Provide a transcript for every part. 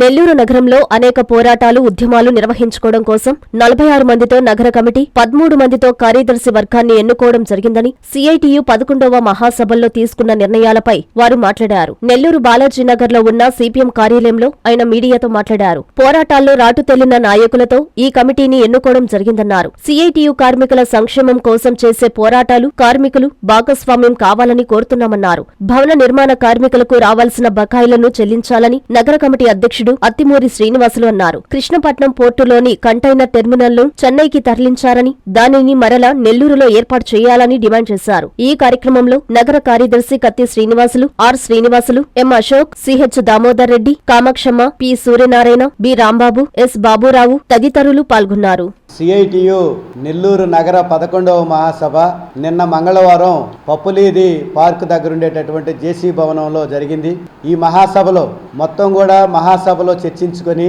నెల్లూరు నగరంలో అనేక పోరాటాలు ఉద్యమాలు నిర్వహించుకోవడం కోసం నలభై ఆరు మందితో నగర కమిటీ పదమూడు మందితో కార్యదర్శి వర్గాన్ని ఎన్నుకోవడం జరిగిందని సిఐటియు పదకొండవ మహాసభల్లో తీసుకున్న నిర్ణయాలపై వారు మాట్లాడారు. నెల్లూరు బాలాజీనగర్లో ఉన్న సిపిఎం కార్యాలయంలో ఆయన మీడియాతో మాట్లాడారు. పోరాటాల్లో రాటు తెల్లిన నాయకులతో ఈ కమిటీని ఎన్నుకోవడం జరిగిందన్నారు. సిఐటియు కార్మికుల సంక్షేమం కోసం చేసే పోరాటాలు కార్మికులు భాగస్వామ్యం కావాలని కోరుతున్నామన్నారు. భవన నిర్మాణ కార్మికులకు రావాల్సిన బకాయిలను చెల్లించాలని నగర కమిటీ అధ్యక్షుడు అత్తిమూరి శ్రీనివాసులు అన్నారు. కృష్ణపట్నం పోర్టులోని కంటైనర్ టెర్మినల్ను చెన్నైకి తరలించారని దానిని మరలా నెల్లూరులో ఏర్పాటు చేయాలని డిమాండ్ చేశారు. ఈ కార్యక్రమంలో నగర కార్యదర్శి Katti Srinivasulu R Srinivasulu M Ashok CH Damodar Reddy Kamakshamma P Suryanarayana B Rambabu S Baburao తదితరులు పాల్గొన్నారు. సిఐటియు నెల్లూరు నగర పదకొండవ మహాసభ నిన్న మంగళవారం పప్పులీది పార్క్ దగ్గరుండేటటువంటి జేసీ భవనంలో జరిగింది. ఈ మహాసభలో మొత్తం కూడా మహాసభలో చర్చించుకొని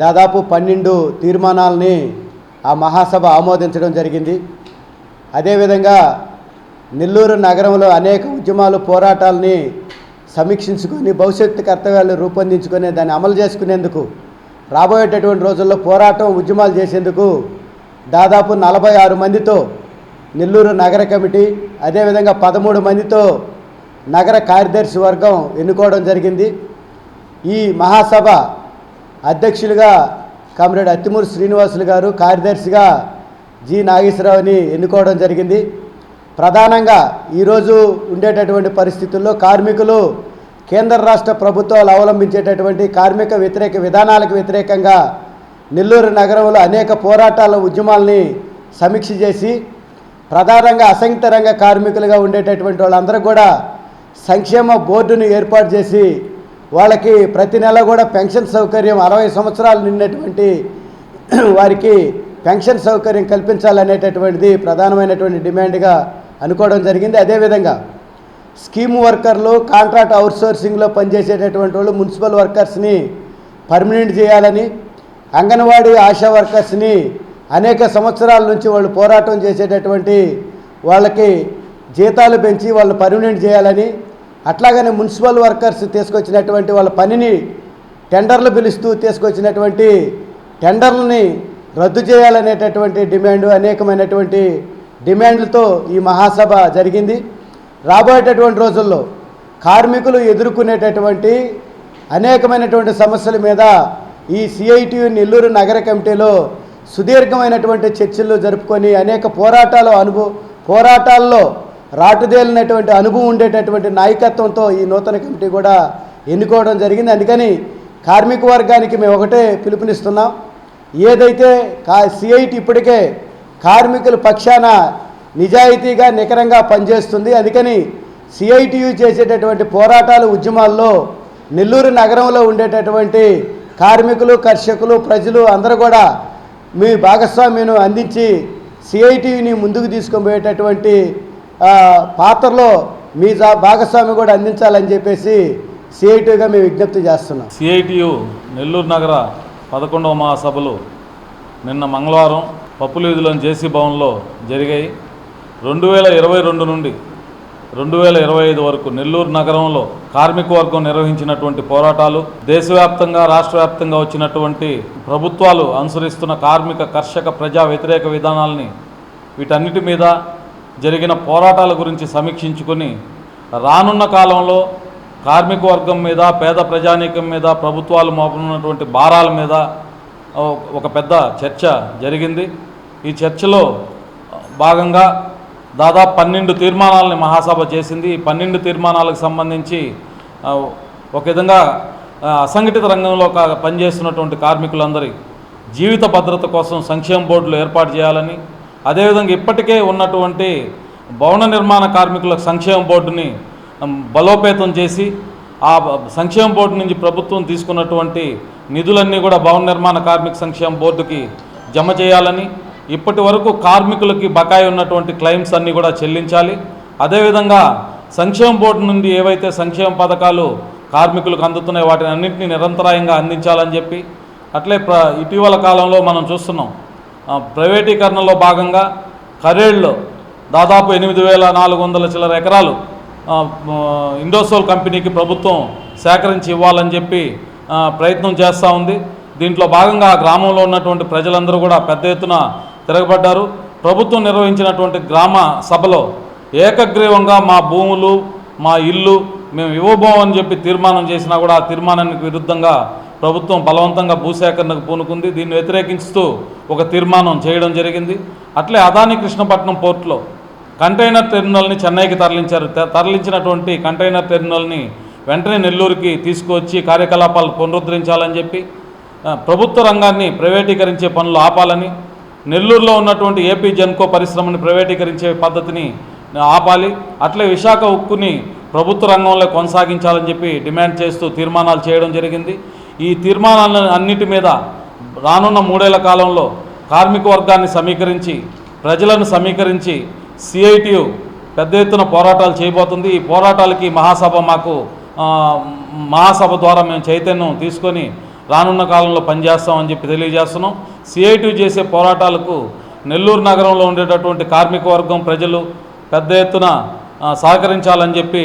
దాదాపు పన్నెండు తీర్మానాలని ఆ మహాసభ ఆమోదించడం జరిగింది. అదేవిధంగా నెల్లూరు నగరంలో అనేక ఉద్యమాలు పోరాటాలని సమీక్షించుకొని భవిష్యత్తు కర్తవ్యాలు రూపొందించుకొని దాన్ని అమలు చేసుకునేందుకు రాబోయేటటువంటి రోజుల్లో పోరాటం ఉద్యమాలు చేసేందుకు దాదాపు నలభై ఆరు మందితో నెల్లూరు నగర కమిటీ అదేవిధంగా పదమూడు మందితో నగర కార్యదర్శి వర్గం ఎన్నుకోవడం జరిగింది. ఈ మహాసభ అధ్యక్షులుగా కామ్రేడ్ అత్తిమూరి శ్రీనివాసులు గారు కార్యదర్శిగా జి నాగేశ్వరరావుని ఎన్నుకోవడం జరిగింది. ప్రధానంగా ఈరోజు ఉండేటటువంటి పరిస్థితుల్లో కార్మికులు కేంద్ర రాష్ట్ర ప్రభుత్వాలు అవలంబించేటటువంటి కార్మిక వ్యతిరేక విధానాలకు వ్యతిరేకంగా నెల్లూరు నగరంలో అనేక పోరాటాల ఉద్యమాల్ని సమీక్ష చేసి ప్రధానంగా అసంఘిత రంగ కార్మికులుగా ఉండేటటువంటి వాళ్ళందరూ కూడా సంక్షేమ బోర్డును ఏర్పాటు చేసి వాళ్ళకి ప్రతి నెల కూడా పెన్షన్ సౌకర్యం అరవై సంవత్సరాలు నిన్నటువంటి వారికి పెన్షన్ సౌకర్యం కల్పించాలనేటటువంటిది ప్రధానమైనటువంటి డిమాండ్గా అనుకోవడం జరిగింది. అదేవిధంగా స్కీమ్ వర్కర్లు కాంట్రాక్ట్ అవుట్సోర్సింగ్లో పనిచేసేటటువంటి వాళ్ళు మున్సిపల్ వర్కర్స్ని పర్మనెంట్ చేయాలని అంగన్వాడీ ఆశా వర్కర్స్ని అనేక సంవత్సరాల నుంచి వాళ్ళు పోరాటం చేసేటటువంటి వాళ్ళకి జీతాలు పెంచి వాళ్ళు పర్మనెంట్ చేయాలని అట్లాగనే మున్సిపల్ వర్కర్స్ తీసుకొచ్చినటువంటి వాళ్ళ పనిని టెండర్లు పిలుస్తూ తీసుకొచ్చినటువంటి టెండర్లని రద్దు చేయాలనేటటువంటి డిమాండ్ అనేకమైనటువంటి డిమాండ్లతో ఈ మహాసభ జరిగింది. రాబోయేటటువంటి రోజుల్లో కార్మికులు ఎదుర్కొనేటటువంటి అనేకమైనటువంటి సమస్యల మీద ఈ సిఐటియు నెల్లూరు నగర కమిటీలో సుదీర్ఘమైనటువంటి చర్చలు జరుపుకొని అనేక పోరాటాలు అనుభవ పోరాటాల్లో రాటుదేలినటువంటి అనుభవం ఉండేటటువంటి నాయకత్వంతో ఈ నూతన కమిటీ కూడా ఎన్నుకోవడం జరిగింది. అందుకని కార్మిక వర్గానికి మేము ఒకటే పిలుపునిస్తున్నాం. ఏదైతే కా సిఐటి ఇప్పటికే కార్మికుల పక్షాన నిజాయితీగా నికరంగా పనిచేస్తుంది. అందుకని సిఐటియు చేసేటటువంటి పోరాటాలు ఉద్యమాల్లో నెల్లూరు నగరంలో ఉండేటటువంటి కార్మికులు కర్షకులు ప్రజలు అందరూ కూడా మీ భాగస్వామ్యం అందించి సిఐటిని ముందుకు తీసుకుపోయేటటువంటి పాత్రలో మీ భాగస్వామి కూడా అందించాలని చెప్పేసి సిఐటిగా మేము విజ్ఞప్తి చేస్తున్నాం. సిఐటియు నెల్లూరు నగర పదకొండవ మహాసభలు నిన్న మంగళవారం పప్పుల వీధిలోని జేసీ భవన్లో జరిగాయి. రెండు వేల ఇరవై రెండు నుండి రెండు వేల ఇరవై ఐదు వరకు నెల్లూరు నగరంలో కార్మిక వర్గం నిర్వహించినటువంటి పోరాటాలు దేశవ్యాప్తంగా రాష్ట్ర వ్యాప్తంగా వచ్చినటువంటి ప్రభుత్వాలు అనుసరిస్తున్న కార్మిక కర్షక ప్రజా వ్యతిరేక విధానాలని వీటన్నిటి మీద జరిగిన పోరాటాల గురించి సమీక్షించుకొని రానున్న కాలంలో కార్మిక వర్గం మీద పేద ప్రజానీకం మీద ప్రభుత్వాలు మోపనున్నటువంటి భారాల మీద ఒక పెద్ద చర్చ జరిగింది. ఈ చర్చలో భాగంగా దాదాపు పన్నెండు తీర్మానాలని మహాసభ చేసింది. ఈ పన్నెండు తీర్మానాలకు సంబంధించి ఒక విధంగా అసంఘటిత రంగంలో పనిచేస్తున్నటువంటి కార్మికులందరి జీవిత భద్రత కోసం సంక్షేమ బోర్డులు ఏర్పాటు చేయాలని అదేవిధంగా ఇప్పటికే ఉన్నటువంటి భవన నిర్మాణ కార్మికుల సంక్షేమ బోర్డుని బలోపేతం చేసి ఆ సంక్షేమ బోర్డు నుంచి ప్రభుత్వం తీసుకున్నటువంటి నిధులన్నీ కూడా భవన నిర్మాణ కార్మిక సంక్షేమ బోర్డుకి జమ చేయాలని ఇప్పటి వరకు కార్మికులకి బకాయి ఉన్నటువంటి క్లెయిమ్స్ అన్నీ కూడా చెల్లించాలి. అదేవిధంగా సంక్షేమ బోర్డు నుండి ఏవైతే సంక్షేమ పథకాలు కార్మికులకు అందుతున్నాయో వాటిని అన్నింటినీ నిరంతరాయంగా అందించాలని చెప్పి అట్లే ప్ర ఇటీవల కాలంలో మనం చూస్తున్నాం. ప్రైవేటీకరణలో భాగంగా కరేళ్ళో దాదాపు ఎనిమిది వేల నాలుగు వందల చిల్లర ఎకరాలు ఇండోసోల్ కంపెనీకి ప్రభుత్వం సేకరించి ఇవ్వాలని చెప్పి ప్రయత్నం చేస్తూ ఉంది. దీంట్లో భాగంగా ఆ గ్రామంలో ఉన్నటువంటి ప్రజలందరూ కూడా పెద్ద ఎత్తున తిరగబడ్డారు. ప్రభుత్వం నిర్వహించినటువంటి గ్రామ సభలో ఏకగ్రీవంగా మా భూములు మా ఇల్లు మేము ఇవ్వబోమని చెప్పి తీర్మానం చేసినా కూడా ఆ తీర్మానానికి విరుద్ధంగా ప్రభుత్వం బలవంతంగా భూసేకరణకు పూనుకుంది. దీన్ని వ్యతిరేకిస్తూ ఒక తీర్మానం చేయడం జరిగింది. అట్లే అదాని కృష్ణపట్నం పోర్టులో కంటైనర్ టెర్మినల్ని చెన్నైకి తరలించారు. తరలించినటువంటి కంటైనర్ టెర్మినల్ని వెంటనే నెల్లూరుకి తీసుకువచ్చి కార్యకలాపాలు పునరుద్ధరించాలని చెప్పి ప్రభుత్వ రంగాన్ని ప్రైవేటీకరించే పనులు ఆపాలని నెల్లూరులో ఉన్నటువంటి ఏపీ జెన్కో పరిశ్రమని ప్రైవేటీకరించే పద్ధతిని ఆపాలి. అట్లే విశాఖ ఉక్కుని ప్రభుత్వ రంగంలో కొనసాగించాలని చెప్పి డిమాండ్ చేస్తూ తీర్మానాలు చేయడం జరిగింది. ఈ తీర్మానాలను అన్నిటి మీద రానున్న మూడేళ్ళ కాలంలో కార్మిక వర్గాన్ని సమీకరించి ప్రజలను సమీకరించి సిఐటియు పెద్ద ఎత్తున పోరాటాలు చేయబోతుంది. ఈ పోరాటాలకి మహాసభ మాకు మహాసభ ద్వారా మేము చైతన్యం తీసుకొని రానున్న కాలంలో పనిచేస్తామని చెప్పి తెలియజేస్తున్నాం. సిఐటి చేసే పోరాటాలకు నెల్లూరు నగరంలో ఉండేటటువంటి కార్మిక వర్గం ప్రజలు పెద్ద ఎత్తున సహకరించాలని చెప్పి